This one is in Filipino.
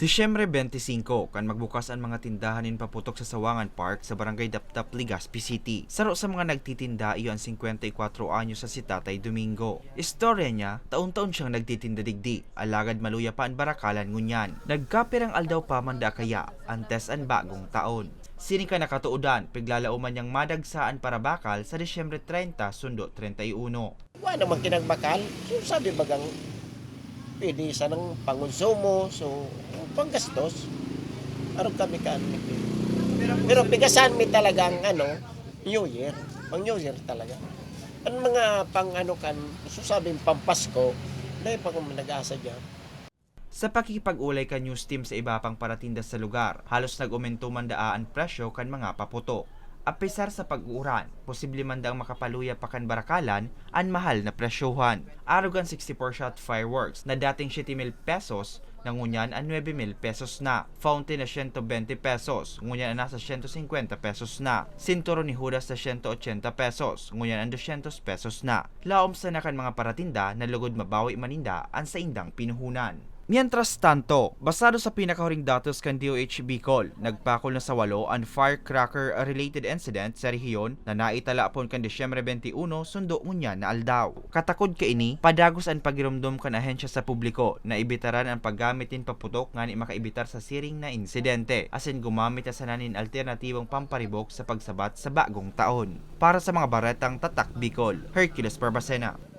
Disyembre 25, kan magbukas ang mga tindahan in paputok sa Sawangan Park sa Barangay Dapdap, Legazpi City. Saro sa mga nagtitinda iyo ang 54 anyo sa si Tatay Domingo. Istorya niya, taon-taon siyang nagtitinda digdi, alagad maluya pa ang barakalan ngunyan. Nagkapirang aldaw pa manda kaya, antes ang bagong taon. Sini ka nakatuudan, piglalauman niyang madagsaan para bakal sa Disyembre 30, sundo 31. Wala naman kinagbakal. Sabi bagang pwede sa ng pangonsumo, so panggastos. Aron kami kan. Pero pigasan mi talagang ano, New Year. Pang New Year talaga. Ang mga pang ano kan, so sabi pampasko, dahil pa kung nag-asa dyan. Sa pakikipag-ulay ka news team sa iba pang paratinda sa lugar, halos nag-umento man daa ang presyo kan mga paputo. Apisar sa pag-uuran, posible man daang makapaluya pa kan barakalan ang mahal na presyohan. Arugan 64 shot fireworks na dating 7,000 pesos, nangunyan ang 9,000 pesos na. Fountain na 120 pesos, ngunyan ang nasa 150 pesos na. Sinturo ni Judas na 180 pesos, ngunyan ang 200 pesos na. Laom sa nakan mga paratinda na lugod mabawi maninda ang sa indang pinuhunan. Mientras tanto, basado sa pinakahuring datos kan DOH Bicol, nagpakol na sa walo ang firecracker-related incident sa rehiyon na naitala pon kan Disyembre 21 sundo ngunya na aldaw. Katakod ka ini, padagos ang pagirumdom kan ahensya sa publiko na ibitaran ang paggamitin paputok nga ni makaibitar sa siring na insidente, asin gumamit na sananin alternatibong pamparibok sa pagsabat sa bagong taon. Para sa mga baretang tatak Bicol, Hercules Barbacena.